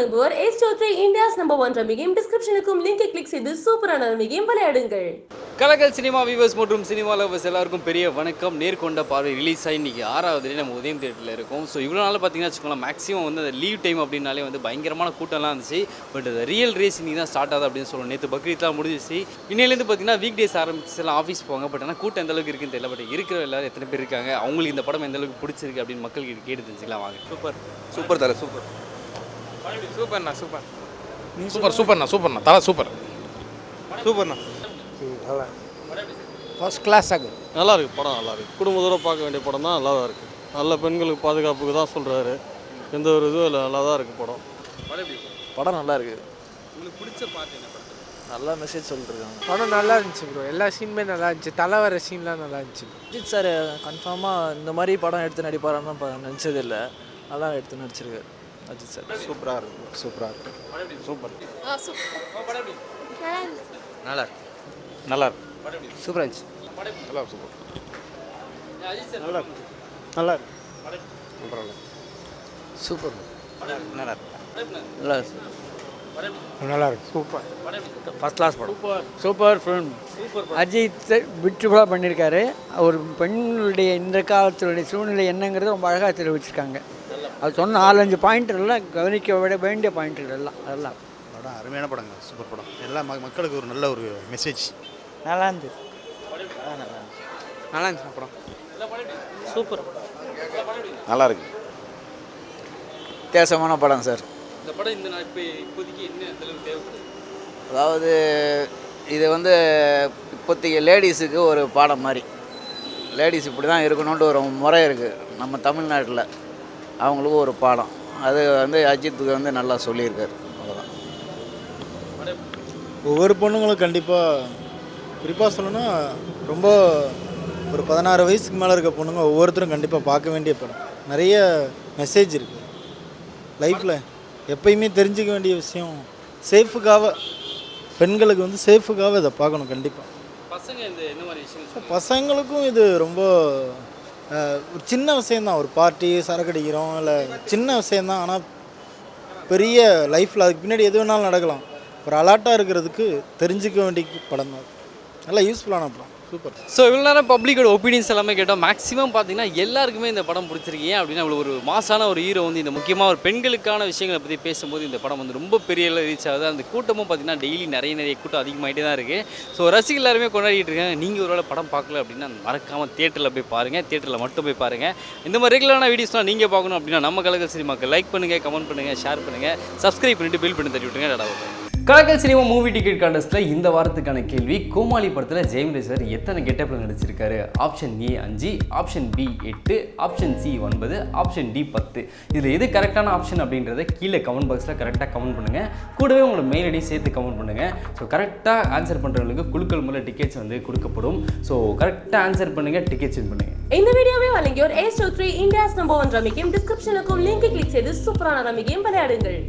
வழங்குவோர் ace three India's number one rummy game டிஸ்கிரிப்ஷனுக்கும் லிங்கை click செய்து சூப்பரான ரம்மி கேம் விளையாடுங்கள். கலக்கல் சினிமா வியூவர்ஸ் மற்றும் சினிமா லவர்ஸ் எல்லாருக்கும் பெரிய வணக்கம். நேர்கொண்ட பார்வை ரிலீஸ் ஆகி இன்றைக்கி ஆறாவது நம்ம உதயம் தேட்டரில் இருக்கோம். ஸோ இவ்வளோ நாள் பார்த்தீங்கன்னா வச்சுக்கோங்களேன் மேக்ஸிமம் வந்து அந்த லீவ் டைம் அப்படின்னாலே வந்து பயங்கரமான கூட்டம்லாம் இருந்துச்சு. பட் அந்த ரியல் ரேஸ் இன்னைக்கு தான் ஸ்டார்ட் ஆகுது அப்படின்னு சொல்லணும். நேற்று பக்ரீத்லாம் முடிஞ்சிச்சு இன்னிலேருந்து பார்த்தீங்கன்னா வீக் டேஸ் ஆரம்பிச்சு எல்லாம் ஆஃபீஸ் போவாங்க பட் ஆனால் கூட்டம் எந்த அளவுக்கு இருக்குன்னு தெரியல. பட் இருக்கிற எல்லாரும் எத்தனை பேர் இருக்காங்க? அவங்களுக்கு இந்த படம் எந்த அளவுக்கு பிடிச்சிருக்கு அப்படின்னு மக்களுக்கு கேட்டு தெரிஞ்சுக்கலாம். வாங்க. சூப்பர் சூப்பர் தர சூப்பர் சூப்பர்ண்ணா சூப்பர். சூப்பர் சூப்பர்ண்ணா சூப்பர்ண்ணா. தலை சூப்பர். சூப்பர்ண்ணா. ஃபர்ஸ்ட் கிளாஸ் ஆகுது நல்லா இருக்கு. படம் நல்லா இருக்கு குடும்பத்தோட பார்க்க வேண்டிய படம் தான் நல்லா தான் இருக்கு. நல்ல பெண்களுக்கு பாதுகாப்புக்கு தான் சொல்றாரு. எந்த ஒரு இதுவும் இல்லை நல்லா தான் இருக்கு படம். படம் நல்லா இருக்கு. உங்களுக்கு பிடிச்ச பாட்டு என்ன படம் நல்லா மெசேஜ் சொல்லிருக்காங்க. படம் நல்லா இருந்துச்சு ப்ரோ எல்லா சீனுமே நல்லா இருந்துச்சு. தலை வர சீன்லாம் நல்லா இருந்துச்சு அஜித் சார் கன்ஃபார்மாக இந்த மாதிரி படம் எடுத்து நடிப்பாரான்னு ப- நினைச்சது இல்லை நல்லா எடுத்து நடிச்சிருக்காரு. அஜித் சார். சூப்பராக இருக்கு சூப்பராக இருக்கு சூப்பர் நல்லா இருக்கு. நல்லா இருக்கு. சூப்பராக இருந்துச்சு. நல்லா சூப்பர். நல்லா நல்லா இருக்கு. சூப்பர் நல்லா இருக்கு. நல்லா நல்லா இருக்கு. சூப்பர். ஃபர்ஸ்ட் கிளாஸ் படம். சூப்பர். ஃபிலிம் அஜித் பியூட்டிஃபுல்லாக பண்ணியிருக்காரு ஒரு பெண்களுடைய இந்த காலத்தினுடைய சூழ்நிலை என்னங்கிறது ரொம்ப அழகாக தெரிவிச்சிருக்காங்க. அது சொன்ன நாலஞ்சு பாயிண்ட் எல்லாம் கவனிக்க விட வேண்டிய பாயிண்ட் எல்லாம் அதெல்லாம். படம் அருமையான படங்க சூப்பர் படம். எல்லா ம- மக்களுக்கு ஒரு நல்ல ஒரு மெசேஜ் நல்லா இருந்தது நல்லா இருந்துச்சு. படம். சூப்பர் நல்லா இருக்கு. வித்தியாசமான படம் சார். இந்த படம் இந்த இப்போதைக்கு என்ன தேவைப்படுது? அதாவது இது வந்து இப்போதைக்கு லேடிஸுக்கு ஒரு பாடம் மாதிரி. லேடிஸ் இப்படி தான் இருக்கணுன்ட்டு ஒரு முறை இருக்குது நம்ம தமிழ்நாட்டில். அவங்களுக்கு ஒரு பாடம். அது வந்து அஜித்துக்கு வந்து நல்லா சொல்லியிருக்காரு. அவ்வளோதான் ஒவ்வொரு பொண்ணுங்களும் கண்டிப்பாக குறிப்பாக சொல்லணும்னா ரொம்ப ஒரு பதினாறு வயசுக்கு மேலே இருக்க பொண்ணுங்க ஒவ்வொருத்தரும் கண்டிப்பாக பார்க்க வேண்டிய படம். நிறைய மெசேஜ் இருக்குது லைஃப்பில் எப்பயுமே தெரிஞ்சுக்க வேண்டிய விஷயம் சேஃபுக்காக பெண்களுக்கு வந்து சேஃபுக்காக இதை பார்க்கணும் கண்டிப்பாக பசங்க இந்த என்ன மாதிரி விஷயம் பசங்களுக்கும் இது ரொம்ப ஒரு சின்ன விஷயந்தான் ஒரு பார்ட்டி சரக்கு அடிக்கிறோம் இல்லை சின்ன விஷயந்தான் ஆனால் பெரிய லைஃப்பில் அதுக்கு பின்னாடி எது வேணாலும் நடக்கலாம். ஒரு அலர்ட்டாக இருக்கிறதுக்கு தெரிஞ்சுக்க வேண்டிய படம் தான். நல்லா யூஸ்ஃபுல்லான படம். சூப்பர். ஸோ இவ்வளோ நேரம் பப்ளிக்கோட ஒப்பீனியன்ஸ் எல்லாமே கேட்டோம். மேக்ஸிமம் பார்த்தீங்கன்னா எல்லாருக்குமே இந்த படம் பிடிச்சிருக்கு. ஏன் அப்படின்னா இவ்வளோ ஒரு மாசான ஒரு ஹீரோ வந்து இந்த முக்கியமாக ஒரு பெண்களுக்கான விஷயங்களை பற்றி பேசும்போது இந்த படம் வந்து ரொம்ப பெரிய ரீச் ஆகுது. அந்த கூட்டமும் பார்த்தீங்கன்னா டெய்லி நிறைய நிறைய கூட்டம் அதிகமாகிட்டே தான் இருக்குது ஸோ ரசிகர்கள் எல்லாருமே கொண்டாடிட்டு இருக்காங்க. நீங்கள் ஒரு வேலை படம் பார்க்கல அப்படின்னா மறக்காமல் தேட்டரில் போய் பாருங்கள் தேட்டரில் மட்டும் போய் பாருங்கள் இந்த மாதிரி ரெகுலரான வீடியோஸ்லாம் நீங்கள் பார்க்கணும் அப்படின்னா நம்ம கலகல் சினிமாக்கு லைக் பண்ணுங்கள் கமெண்ட் பண்ணுங்கள் ஷேர் பண்ணுங்கள் சப்ஸ்கிரைப் பண்ணிட்டு பில் பண்ணி தட்டி விட்டுருங்க. டடா. கலக்கல் சினிமா மூவி டிக்கெட் கான்டெஸ்ட்டில் இந்த வாரத்துக்கான கேள்வி கோமாளி படத்தில் ஜெயம் சார் எத்தனை கெட்டப்பில் நடிச்சிருக்காரு? ஆப்ஷன் ஏ அஞ்சு ஆப்ஷன் பி எட்டு ஆப்ஷன் சி ஒன்பது ஆப்ஷன் டி பத்து. இதில் எது கரெக்டான ஆப்ஷன் அப்படின்றத கீழே கமெண்ட் பாக்ஸில் கரெக்டாக கமெண்ட் பண்ணுங்கள் கூடவே உங்களோட மெயில் ஐடி சேர்த்து கமெண்ட் பண்ணுங்கள் ஸோ கரெக்டாக ஆன்சர் பண்ணுறவங்களுக்கு குழுக்கள் மூலம் டிக்கெட்ஸ் வந்து கொடுக்கப்படும். ஸோ கரெக்டாக ஆன்சர் பண்ணுங்கள் டிக்கெட்ஸ் பண்ணுங்கள் இந்த வீடியோவை வழங்கியோர் ace three India's number one rummy டிஸ்கிரிப்ஷனுக்கும் லிங்கை கிளிக் செய்து சூப்பரான ரமிக்கையும் விளையாடுங்கள்.